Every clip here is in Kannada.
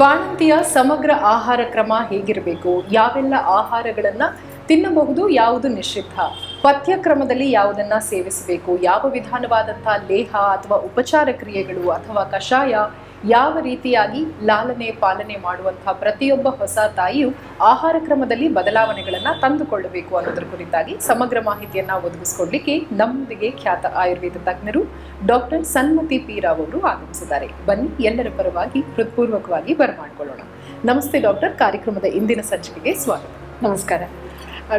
ಬಾಣಂತಿಯ ಸಮಗ್ರ ಆಹಾರ ಕ್ರಮ ಹೇಗಿರಬೇಕು? ಯಾವೆಲ್ಲ ಆಹಾರಗಳನ್ನ ತಿನ್ನಬಹುದು, ಯಾವುದು ನಿಷಿದ್ಧ? ಪಥ್ಯಕ್ರಮದಲ್ಲಿ ಯಾವುದನ್ನ ಸೇವಿಸಬೇಕು? ಯಾವ ವಿಧಾನವಾದಂತಹ ಲೇಹ ಅಥವಾ ಉಪಚಾರ ಕ್ರಿಯೆಗಳು ಅಥವಾ ಕಷಾಯ ಯಾವ ರೀತಿಯಾಗಿ ಲಾಲನೆ ಪಾಲನೆ ಮಾಡುವಂತಹ ಪ್ರತಿಯೊಬ್ಬ ಹೊಸ ತಾಯಿಯು ಆಹಾರ ಕ್ರಮದಲ್ಲಿ ಬದಲಾವಣೆಗಳನ್ನ ತಂದುಕೊಳ್ಳಬೇಕು ಅನ್ನೋದ್ರ ಕುರಿತಾಗಿ ಸಮಗ್ರ ಮಾಹಿತಿಯನ್ನ ಒದಗಿಸಿಕೊಡ್ಲಿಕ್ಕೆ ನಮ್ಮೊಂದಿಗೆ ಖ್ಯಾತ ಆಯುರ್ವೇದ ತಜ್ಞರು ಡಾಕ್ಟರ್ ಸನ್ಮತಿ ಪಿ ರಾವ್ ಅವರು ಆಗಮಿಸಿದ್ದಾರೆ. ಬನ್ನಿ, ಎಲ್ಲರ ಪರವಾಗಿ ಹೃತ್ಪೂರ್ವಕವಾಗಿ ಬರಮಾಡಿಕೊಳ್ಳೋಣ. ನಮಸ್ತೆ ಡಾಕ್ಟರ್. ಕಾರ್ಯಕ್ರಮದ ಇಂದಿನ ಸಂಚಿಕೆಗೆ ಸ್ವಾಗತ. ನಮಸ್ಕಾರ.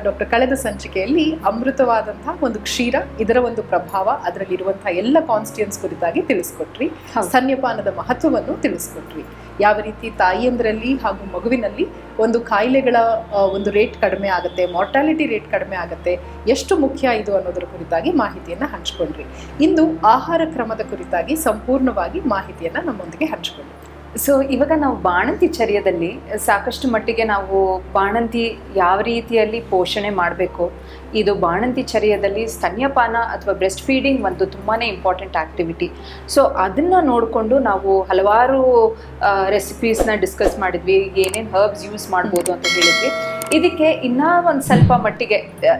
ಡಾಕ್ಟರ್ ಕಳೆದ ಸಂಚಿಕೆಯಲ್ಲಿ ಅಮೃತವಾದಂತಹ ಒಂದು ಕ್ಷೀರ ಇದರ ಒಂದು ಪ್ರಭಾವ ಅದರಲ್ಲಿರುವಂತಹ ಎಲ್ಲ ಕಾನ್ಸ್ಟಿಯನ್ಸ್ ಕುರಿತಾಗಿ ತಿಳಿಸ್ಕೊಟ್ರಿ. ಸ್ತನ್ಯಪಾನದ ಮಹತ್ವವನ್ನು ತಿಳಿಸ್ಕೊಟ್ರಿ. ಯಾವ ರೀತಿ ತಾಯಿಯಂದ್ರಲ್ಲಿ ಹಾಗೂ ಮಗುವಿನಲ್ಲಿ ಒಂದು ಕಾಯಿಲೆಗಳ ಒಂದು ರೇಟ್ ಕಡಿಮೆ ಆಗುತ್ತೆ ಮಾರ್ಟಾಲಿಟಿ ರೇಟ್ ಕಡಿಮೆ ಆಗುತ್ತೆ ಎಷ್ಟು ಮುಖ್ಯ ಇದು ಅನ್ನೋದರ ಕುರಿತಾಗಿ ಮಾಹಿತಿಯನ್ನ ಹಂಚ್ಕೊಂಡ್ರಿ ಇಂದು ಆಹಾರ ಕ್ರಮದ ಕುರಿತಾಗಿ ಸಂಪೂರ್ಣವಾಗಿ ಮಾಹಿತಿಯನ್ನ ನಮ್ಮೊಂದಿಗೆ ಹಂಚ್ಕೊಂಡ್ರಿ ಸೊ ಇವಾಗ ನಾವು ಬಾಣಂತಿ ಚರ್ಯದಲ್ಲಿ ಸಾಕಷ್ಟು ಮಟ್ಟಿಗೆ ನಾವು ಬಾಣಂತಿ ಯಾವ ರೀತಿಯಲ್ಲಿ ಪೋಷಣೆ ಮಾಡಬೇಕು? ಇದು ಬಾಣಂತಿ ಚರ್ಯದಲ್ಲಿ ಸ್ತನ್ಯಪಾನ ಅಥವಾ ಬ್ರೆಸ್ಟ್ ಫೀಡಿಂಗ್ ಒಂದು ತುಂಬಾ ಇಂಪಾರ್ಟೆಂಟ್ ಆ್ಯಕ್ಟಿವಿಟಿ ಸೊ ಅದನ್ನು ನೋಡಿಕೊಂಡು ನಾವು ಹಲವಾರು ರೆಸಿಪೀಸ್ನ ಡಿಸ್ಕಸ್ ಮಾಡಿದ್ವಿ. ಏನೇನು ಹರ್ಬ್ಸ್ ಯೂಸ್ ಮಾಡ್ಬೋದು ಅಂತ ಹೇಳಿದ್ವಿ. ಇದಕ್ಕೆ ಇನ್ನೂ ಒಂದು ಸ್ವಲ್ಪ ಮಟ್ಟಿಗೆ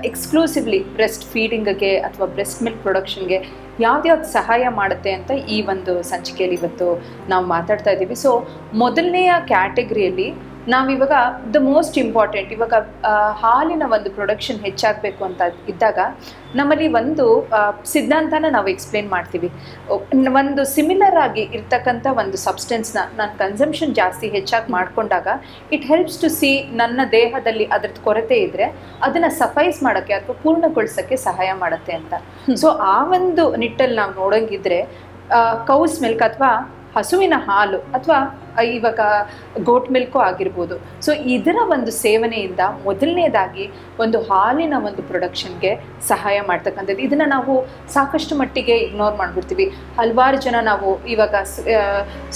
ಎಕ್ಸ್ಕ್ಲೂಸಿವ್ಲಿ ಬ್ರೆಸ್ಟ್ ಫೀಡಿಂಗ್ಗೆ ಅಥವಾ ಬ್ರೆಸ್ಟ್ ಮಿಲ್ಕ್ ಪ್ರೊಡಕ್ಷನ್ಗೆ ಯಾವ್ದ್ಯಾವ್ದು ಸಹಾಯ ಮಾಡುತ್ತೆ ಅಂತ ಈ ಒಂದು ಸಂಚಿಕೆಯಲ್ಲಿ ಇವತ್ತು ನಾವು ಮಾತಾಡ್ತಾ ಇದ್ದೀವಿ ಸೊ ಮೊದಲನೆಯ ಕ್ಯಾಟಗರಿಯಲ್ಲಿ ನಾವಿವಾಗ ದ ಮೋಸ್ಟ್ ಇಂಪಾರ್ಟೆಂಟ್ ಇವಾಗ ಹಾಲಿನ ಒಂದು ಪ್ರೊಡಕ್ಷನ್ ಹೆಚ್ಚಾಗಬೇಕು ಅಂತ ಇದ್ದಾಗ ನಮ್ಮಲ್ಲಿ ಒಂದು ಸಿದ್ಧಾಂತನ ನಾವು ಎಕ್ಸ್ಪ್ಲೇನ್ ಮಾಡ್ತೀವಿ. ಒಂದು ಸಿಮಿಲರ್ ಆಗಿ ಇರ್ತಕ್ಕಂಥ ಒಂದು ಸಬ್ಸ್ಟೆನ್ಸ್ನ ನಾನು ಕನ್ಸಂಪ್ಷನ್ ಜಾಸ್ತಿ ಹೆಚ್ಚಾಗಿ ಮಾಡಿಕೊಂಡಾಗ ಇಟ್ ಹೆಲ್ಪ್ಸ್ ಟು ಸಿ ನನ್ನ ದೇಹದಲ್ಲಿ ಅದ್ರದ್ದು ಕೊರತೆ ಇದ್ದರೆ ಅದನ್ನು ಸಫೈಸ್ ಮಾಡೋಕ್ಕೆ ಅಥವಾ ಪೂರ್ಣಗೊಳಿಸೋಕ್ಕೆ ಸಹಾಯ ಮಾಡುತ್ತೆ ಅಂತ. ಸೊ ಆ ಒಂದು ನಿಟ್ಟಲ್ಲಿ ನಾವು ನೋಡೋಂಗಿದ್ರೆ ಕೌಸ್ ಮಿಲ್ಕ್ ಅಥವಾ ಹಸುವಿನ ಹಾಲು ಅಥವಾ ಇವಾಗ ಗೋಟ್ ಮಿಲ್ಕು ಆಗಿರ್ಬೋದು. ಸೊ ಇದರ ಒಂದು ಸೇವನೆಯಿಂದ ಮೊದಲನೇದಾಗಿ ಒಂದು ಹಾಲಿನ ಒಂದು ಪ್ರೊಡಕ್ಷನ್ಗೆ ಸಹಾಯ ಮಾಡ್ತಕ್ಕಂಥದ್ದು. ಇದನ್ನು ನಾವು ಸಾಕಷ್ಟು ಮಟ್ಟಿಗೆ ಇಗ್ನೋರ್ ಮಾಡಿಬಿಡ್ತೀವಿ. ಹಲವಾರು ಜನ ನಾವು ಇವಾಗ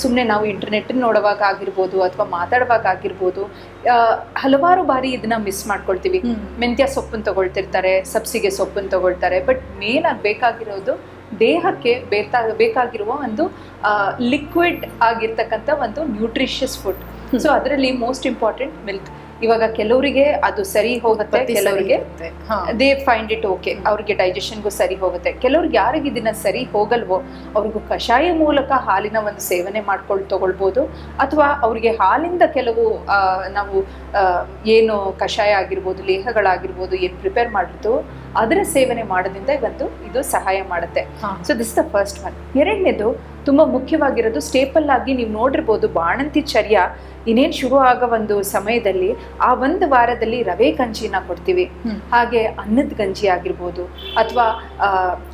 ಸುಮ್ಮನೆ ನಾವು ಇಂಟರ್ನೆಟ್ ನೋಡುವಾಗ ಆಗಿರ್ಬೋದು ಅಥವಾ ಮಾತಾಡುವಾಗ ಆಗಿರ್ಬೋದು ಹಲವಾರು ಬಾರಿ ಇದನ್ನ ಮಿಸ್ ಮಾಡ್ಕೊಳ್ತೀವಿ. ಮೆಂತ್ಯ ಸೊಪ್ಪನ್ನು ತಗೊಳ್ತಿರ್ತಾರೆ ಸಬ್ಸಿಗೆ ಸೊಪ್ಪನ್ನು ತಗೊಳ್ತಾರೆ. ಬಟ್ ಮೇನ್ ಆಗಿ ಬೇಕಾಗಿರೋದು ದೇಹಕ್ಕೆ ಬೇಕಾ ಬೇಕಾಗಿರುವ ಒಂದು ಲಿಕ್ವಿಡ್ ಆಗಿರ್ತಕ್ಕಂಥ ಒಂದು ನ್ಯೂಟ್ರಿಷಿಯಸ್ ಫುಡ್ ಸೊ ಅದರಲ್ಲಿ ಮೋಸ್ಟ್ ಇಂಪಾರ್ಟೆಂಟ್ ಮಿಲ್ಕ್ ಇವಾಗ ಕೆಲವರಿಗೆ ಅದು ಸರಿ ಹೋಗುತ್ತೆ ಕೆಲವರಿಗೆ ದೇ ಫೈಂಡ್ ಇಟ್ ಓಕೆ ಅವ್ರಿಗೆ ಡೈಜೆಷನ್ಗೂ ಸರಿ ಹೋಗುತ್ತೆ. ಕೆಲವ್ರಿಗೆ ಯಾರಿಗೆ ಇದನ್ನ ಸರಿ ಹೋಗಲ್ವೋ ಅವ್ರಿಗೂ ಕಷಾಯ ಮೂಲಕ ಹಾಲಿನ ಒಂದು ಸೇವನೆ ಮಾಡ್ಕೊಂಡು ತಗೊಳ್ಬೋದು. ಅಥವಾ ಅವರಿಗೆ ಹಾಲಿಂದ ಕೆಲವು ನಾವು ಏನು ಕಷಾಯ ಆಗಿರ್ಬೋದು ಲೇಹಗಳಾಗಿರ್ಬೋದು ಏನು ಪ್ರಿಪೇರ್ ಮಾಡಿರ್ತು ಅದರ ಸೇವನೆ ಮಾಡೋದ್ರಿಂದ ಇವತ್ತು ಇದು ಸಹಾಯ ಮಾಡುತ್ತೆ. So this the first one ಎರಡನೇದು ತುಂಬ ಮುಖ್ಯವಾಗಿರೋದು ಸ್ಟೇಪಲ್ ಆಗಿ ನೀವು ನೋಡಿರ್ಬೋದು ಬಾಣಂತಿ ಚರ್ಯ ಇನ್ನೇನು ಶುರು ಆಗೋ ಒಂದು ಸಮಯದಲ್ಲಿ ಆ ಒಂದು ವಾರದಲ್ಲಿ ರವೆ ಗಂಜಿನ ಕೊಡ್ತೀವಿ. ಹಾಗೆ ಅನ್ನದ ಗಂಜಿ ಆಗಿರ್ಬೋದು ಅಥವಾ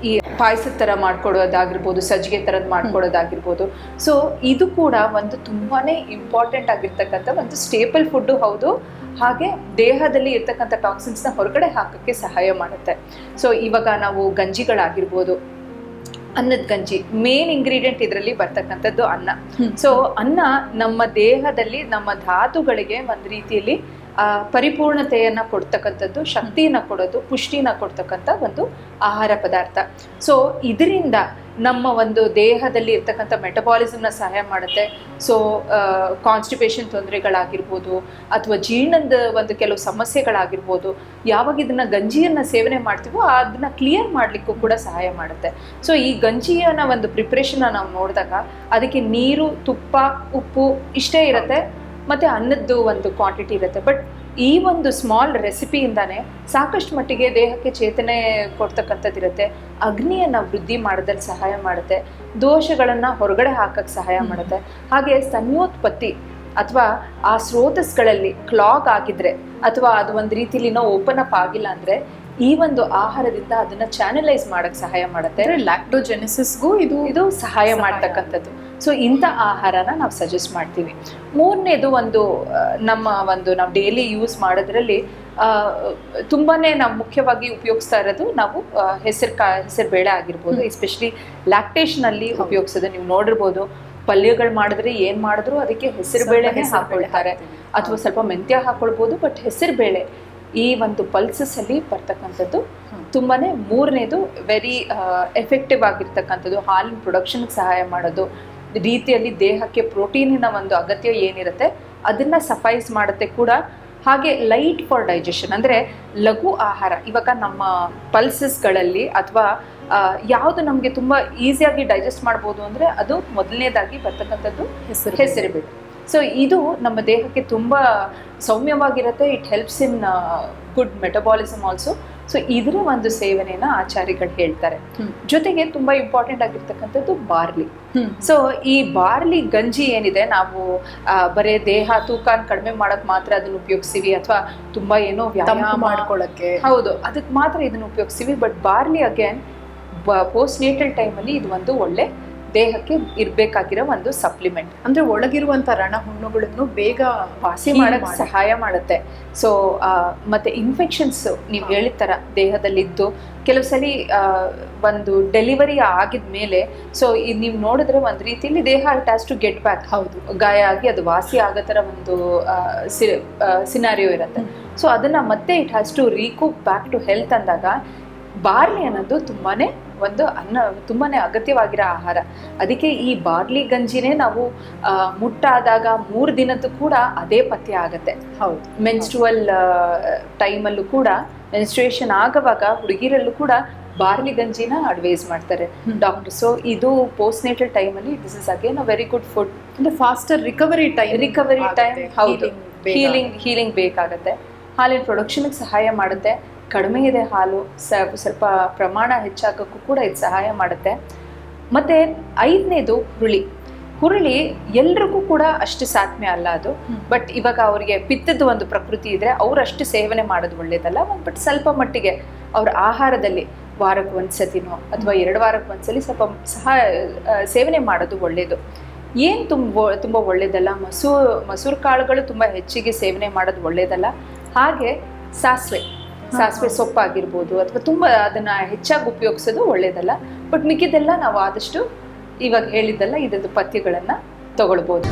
ಈ ಪಾಯಸದ ಥರ ಮಾಡ್ಕೊಡೋದಾಗಿರ್ಬೋದು ಸಜ್ಜಿಗೆ ಥರದ್ದು ಮಾಡ್ಕೊಡೋದಾಗಿರ್ಬೋದು. ಸೊ ಇದು ಕೂಡ ಒಂದು ತುಂಬಾನೇ ಇಂಪಾರ್ಟೆಂಟ್ ಆಗಿರ್ತಕ್ಕಂಥ ಒಂದು ಸ್ಟೇಪಲ್ ಫುಡ್ಡು ಹೌದು. ಹಾಗೆ ದೇಹದಲ್ಲಿ ಇರ್ತಕ್ಕಂಥ ಟಾಕ್ಸಿನ್ಸ್ನ ಹೊರಗಡೆ ಹಾಕೋಕ್ಕೆ ಸಹಾಯ ಮಾಡುತ್ತೆ. ಸೊ ಇವಾಗ ನಾವು ಗಂಜಿಗಳಾಗಿರ್ಬೋದು ಅನ್ನದ ಗಂಜಿ ಮೇನ್ ಇಂಗ್ರೀಡಿಯೆಂಟ್ ಇದರಲ್ಲಿ ಬರ್ತಕ್ಕಂಥದ್ದು ಅನ್ನ. ಸೊ ಅನ್ನ ನಮ್ಮ ದೇಹದಲ್ಲಿ ನಮ್ಮ ಧಾತುಗಳಿಗೆ ಒಂದು ರೀತಿಯಲ್ಲಿ ಆ, ಪರಿಪೂರ್ಣತೆಯನ್ನ ಕೊಡ್ತಕ್ಕಂಥದ್ದು ಶಕ್ತಿಯನ್ನ ಕೊಡೋದು ಪುಷ್ಟಿನ ಕೊಡ್ತಕ್ಕಂಥ ಒಂದು ಆಹಾರ ಪದಾರ್ಥ ಸೊ ಇದರಿಂದ ನಮ್ಮ ಒಂದು ದೇಹದಲ್ಲಿ ಇರ್ತಕ್ಕಂಥ ಮೆಟಬಾಲಿಸಮ್ನ ಸಹಾಯ ಮಾಡುತ್ತೆ. ಸೊ ಕಾನ್ಸ್ಟಿಪೇಷನ್ ತೊಂದರೆಗಳಾಗಿರ್ಬೋದು ಅಥವಾ ಜೀರ್ಣದ ಒಂದು ಕೆಲವು ಸಮಸ್ಯೆಗಳಾಗಿರ್ಬೋದು, ಯಾವಾಗ ಇದನ್ನು ಗಂಜಿಯನ್ನು ಸೇವನೆ ಮಾಡ್ತೀವೋ ಅದನ್ನ ಕ್ಲಿಯರ್ ಮಾಡಲಿಕ್ಕೂ ಕೂಡ ಸಹಾಯ ಮಾಡುತ್ತೆ. ಸೊ ಈ ಗಂಜಿಯನ್ನ ಒಂದು ಪ್ರಿಪ್ರೇಷನ್ನ ನಾವು ನೋಡಿದಾಗ ಅದಕ್ಕೆ ನೀರು, ತುಪ್ಪ, ಉಪ್ಪು ಇಷ್ಟೇ ಇರುತ್ತೆ. ಮತ್ತು ಅನ್ನದ್ದು ಒಂದು ಕ್ವಾಂಟಿಟಿ ಇರುತ್ತೆ. ಬಟ್ ಈ ಒಂದು ಸ್ಮಾಲ್ ರೆಸಿಪಿಯಿಂದಾನೇ ಸಾಕಷ್ಟು ಮಟ್ಟಿಗೆ ದೇಹಕ್ಕೆ ಚೇತನೆ ಕೊಡ್ತಕ್ಕಂಥದ್ದಿರುತ್ತೆ. ಅಗ್ನಿಯನ್ನು ವೃದ್ಧಿ ಮಾಡೋದ್ರಲ್ಲಿ ಸಹಾಯ ಮಾಡುತ್ತೆ. ದೋಷಗಳನ್ನು ಹೊರಗಡೆ ಹಾಕಕ್ಕೆ ಸಹಾಯ ಮಾಡುತ್ತೆ. ಹಾಗೆ ಸಂಯೋತ್ಪತ್ತಿ ಅಥವಾ ಆ ಸ್ರೋತಸ್ಗಳಲ್ಲಿ ಕ್ಲಾಗ್ ಆಗಿದ್ರೆ ಅಥವಾ ಅದು ಒಂದು ರೀತಿಲಿನೋ ಓಪನ್ ಅಪ್ ಆಗಿಲ್ಲ ಅಂದ್ರೆ ಈ ಒಂದು ಆಹಾರದಿಂದ ಅದನ್ನ ಚಾನಲೈಸ್ ಮಾಡಕ್ ಸಹಾಯ ಮಾಡುತ್ತೆ. ಲ್ಯಾಕ್ಟೋಜೆನಿಸಿಸ್ಗೂ ಇದು ಇದು ಸಹಾಯ ಮಾಡ್ತಕ್ಕಂಥದ್ದು. ಸೊ ಇಂಥ ಆಹಾರನ ನಾವು ಸಜೆಸ್ಟ್ ಮಾಡ್ತೀವಿ. ಮೂರನೇದು ಒಂದು ನಮ್ಮ ಒಂದು ನಾವು ಡೈಲಿ ಯೂಸ್ ಮಾಡೋದ್ರಲ್ಲಿ ತುಂಬಾ ತುಂಬಾನೇ ನಾವು ಮುಖ್ಯವಾಗಿ ಉಪಯೋಗಿಸ್ತಾ ಇರೋದು ನಾವು ಹೆಸರು ಕಾ ಹೆಸರು ಬೇಳೆ ಆಗಿರ್ಬೋದು. ಎಸ್ಪೆಷಲಿ ಲ್ಯಾಕ್ಟೇಷನಲ್ಲಿ ಉಪಯೋಗಿಸೋದು ನೀವು ನೋಡಿರ್ಬೋದು. ಪಲ್ಯಗಳು ಮಾಡಿದ್ರೆ ಏನು ಮಾಡಿದ್ರು ಅದಕ್ಕೆ ಹೆಸರು ಬೇಳೆನೇ ಹಾಕೊಳ್ತಾರೆ. ಅಥವಾ ಸ್ವಲ್ಪ ಮೆಂತ್ಯ ಹಾಕೊಳ್ಬೋದು ಬಟ್ ಹೆಸರು ಬೇಳೆ. ಈ ಒಂದು ಪಲ್ಸಸ್ ಅಲ್ಲಿ ಬರ್ತಕ್ಕಂಥದ್ದು. ತುಂಬಾನೇ ಮೂರನೇದು ವೆರಿ ಎಫೆಕ್ಟಿವ್ ಆಗಿರ್ತಕ್ಕಂಥದ್ದು. ಹಾಲಿನ ಪ್ರೊಡಕ್ಷನ್ಗೆ ಸಹಾಯ ಮಾಡೋದು. ರೀತಿಯಲ್ಲಿ ದೇಹಕ್ಕೆ ಪ್ರೋಟೀನಿನ ಒಂದು ಅಗತ್ಯ ಏನಿರುತ್ತೆ ಅದನ್ನ ಸಫೈಸ್ ಮಾಡುತ್ತೆ ಕೂಡ. ಹಾಗೆ ಲೈಟ್ ಫಾರ್ ಡೈಜೆಷನ್ ಅಂದರೆ ಲಘು ಆಹಾರ. ಇವಾಗ ನಮ್ಮ ಪಲ್ಸಸ್ಗಳಲ್ಲಿ ಅಥವಾ ಯಾವುದು ನಮಗೆ ತುಂಬ ಈಸಿಯಾಗಿ ಡೈಜೆಸ್ಟ್ ಮಾಡ್ಬೋದು ಅಂದರೆ ಅದು ಮೊದಲನೇದಾಗಿ ಬರ್ತಕ್ಕಂಥದ್ದು ಹೆಸರು ಹೆಸರುಬೇಳೆ. ಸೊ ಇದು ನಮ್ಮ ದೇಹಕ್ಕೆ ತುಂಬ ಸೌಮ್ಯವಾಗಿರುತ್ತೆ. It helps in good metabolism also so ಇದರ ಒಂದು ಸೇವನೆನ ಆಚಾರ್ಯಗಳು ಹೇಳ್ತಾರೆ. ಜೊತೆಗೆ ತುಂಬ ಇಂಪಾರ್ಟೆಂಟ್ ಆಗಿರ್ತಕ್ಕಂಥದ್ದು ಬಾರ್ಲಿ. ಸೊ ಈ ಬಾರ್ಲಿ ಗಂಜಿ ಏನಿದೆ ನಾವು ಬರೇ ದೇಹ ತೂಕ ಕಡಿಮೆ ಮಾಡಕ್ ಮಾತ್ರ ಅದನ್ನ ಉಪಯೋಗಿಸ್ತೀವಿ ಅಥವಾ ತುಂಬಾ ಏನೋ ವ್ಯಾಯಾಮ ಮಾಡ್ಕೊಳಕ್ಕೆ. ಹೌದು. ಅದಕ್ಕೆ ಮಾತ್ರ ಇದನ್ನ ಉಪಯೋಗಿಸ್ತೀವಿ but barley again post natal ಟೈಮಲ್ಲಿ ಇದು ಒಂದು ಒಳ್ಳೆ ದೇಹಕ್ಕೆ ಇರಬೇಕಾಗಿರೋ ಒಂದು ಸಪ್ಲಿಮೆಂಟ್ ಅಂದ್ರೆ ಒಳಗಿರುವಂತ ರಣ ಹುಣ್ಣುಗಳನ್ನು ಬೇಗ ವಾಸಿ ಮಾಡೋಕ್ಕೆ ಮಾಡಕ್ ಸಹಾಯ ಮಾಡುತ್ತೆ. ಸೊ ಮತ್ತೆ ಇನ್ಫೆಕ್ಷನ್ಸ್ ನೀವು. ಹೇಳಿದ ಥರ ದೇಹದಲ್ಲಿದ್ದು. ಕೆಲವು ಸಲ ಒಂದು ಡೆಲಿವರಿ ಆಗಿದ ಮೇಲೆ ಸೊ ಇದು ನೀವು ನೋಡಿದ್ರೆ ಒಂದು ರೀತಿಯಲ್ಲಿ ದೇಹ it has to get back ಹೌದು. ಗಾಯ ಆಗಿ ಅದು ವಾಸಿ ಆಗೋ ಥರ ಒಂದು ಸಿನಾರಿಯೋ ಇರುತ್ತೆ. ಸೊ ಅದನ್ನ ಮತ್ತೆ it has to recoup back to health ಅಂದಾಗ ಬಾರ್ಲಿ ಅನ್ನೋದು ತುಂಬಾನೇ ಒಂದು ಅನ್ನ ತುಂಬಾನೇ ಅಗತ್ಯವಾಗಿರೋ ಆಹಾರ. ಅದಕ್ಕೆ ಈ ಬಾರ್ಲಿ ಗಂಜಿನೇ ನಾವು ಮುಟ್ಟಾದಾಗ ಮೂರು ದಿನದ್ದು ಕೂಡ ಅದೇ ಪಥ್ಯ ಆಗುತ್ತೆ. ಹೌದು. ಮೆನ್ಸ್ಟ್ರುವಲ್ ಟೈಮಲ್ಲೂ ಕೂಡ ಮೆನ್ಸ್ಟ್ರೇಷನ್ ಆಗುವಾಗ ಹುಡುಗಿರಲ್ಲೂ ಕೂಡ ಬಾರ್ಲಿ ಗಂಜಿನ ಅಡ್ವೈಸ್ ಮಾಡ್ತಾರೆ. ಡಾಕ್ಟರ್ ಸೊ ಇದು ಪೋಸ್ಟ್ ನೇಟಲ್ ಟೈಮಲ್ಲಿ this is again a very good food ಅಂದ್ರೆ faster recovery time recovery time ಹೌದು. ಹೀಲಿಂಗ್ ಹೀಲಿಂಗ್ ಬೇಕಾಗತ್ತೆ. ಹಾಲಿನ ಪ್ರೊಡಕ್ಷನ್ಗೆ ಸಹಾಯ ಮಾಡುತ್ತೆ. ಕಡಿಮೆ ಇದೆ ಹಾಲು ಸ್ವಲ್ಪ ಪ್ರಮಾಣ ಹೆಚ್ಚಾಗೋಕ್ಕೂ ಕೂಡ ಇದು ಸಹಾಯ ಮಾಡುತ್ತೆ. ಮತ್ತೆ ಐದನೇದು ಹುರುಳಿ. ಹುರುಳಿ ಎಲ್ರಿಗೂ ಕೂಡ ಅಷ್ಟು ಸಾಧ್ಯ ಅಲ್ಲ ಅದು. ಬಟ್ ಇವಾಗ ಅವರಿಗೆ ಪಿತ್ತದ ಒಂದು ಪ್ರಕೃತಿ ಇದ್ರೆ ಅವ್ರು ಅಷ್ಟು ಸೇವನೆ ಮಾಡೋದು ಒಳ್ಳೇದಲ್ಲ. ಬಟ್ ಸ್ವಲ್ಪ ಮಟ್ಟಿಗೆ ಅವ್ರ ಆಹಾರದಲ್ಲಿ ವಾರಕ್ಕೆ ಒಂದ್ಸತಿನೋ ಅಥವಾ ಎರಡು ವಾರಕ್ಕೆ ಒಂದ್ಸಲಿ ಸ್ವಲ್ಪ ಸಹ ಸೇವನೆ ಮಾಡೋದು ಒಳ್ಳೆಯದು ಏನು ತುಂಬ ತುಂಬ ಒಳ್ಳೇದಲ್ಲ? ಮಸೂ ಮಸೂರು ಕಾಳುಗಳು ತುಂಬ ಹೆಚ್ಚಿಗೆ ಸೇವನೆ ಮಾಡೋದು ಒಳ್ಳೇದಲ್ಲ. ಹಾಗೆ ಸಾಸಿವೆ. ಸಾಸಿವೆ ಸೊಪ್ಪಾಗಿರ್ಬೋದು ಅಥವಾ ತುಂಬ ಅದನ್ನ ಹೆಚ್ಚಾಗಿ ಉಪಯೋಗಿಸೋದು ಒಳ್ಳೇದಲ್ಲ. ಬಟ್ ಮಿಕ್ಕಿದೆಲ್ಲ ನಾವು ಆದಷ್ಟು ಇವಾಗ ಹೇಳಿದ್ದೆಲ್ಲ ಇದ್ರದ್ದು ಪಥ್ಯಗಳನ್ನು ತಗೊಳ್ಬೋದು.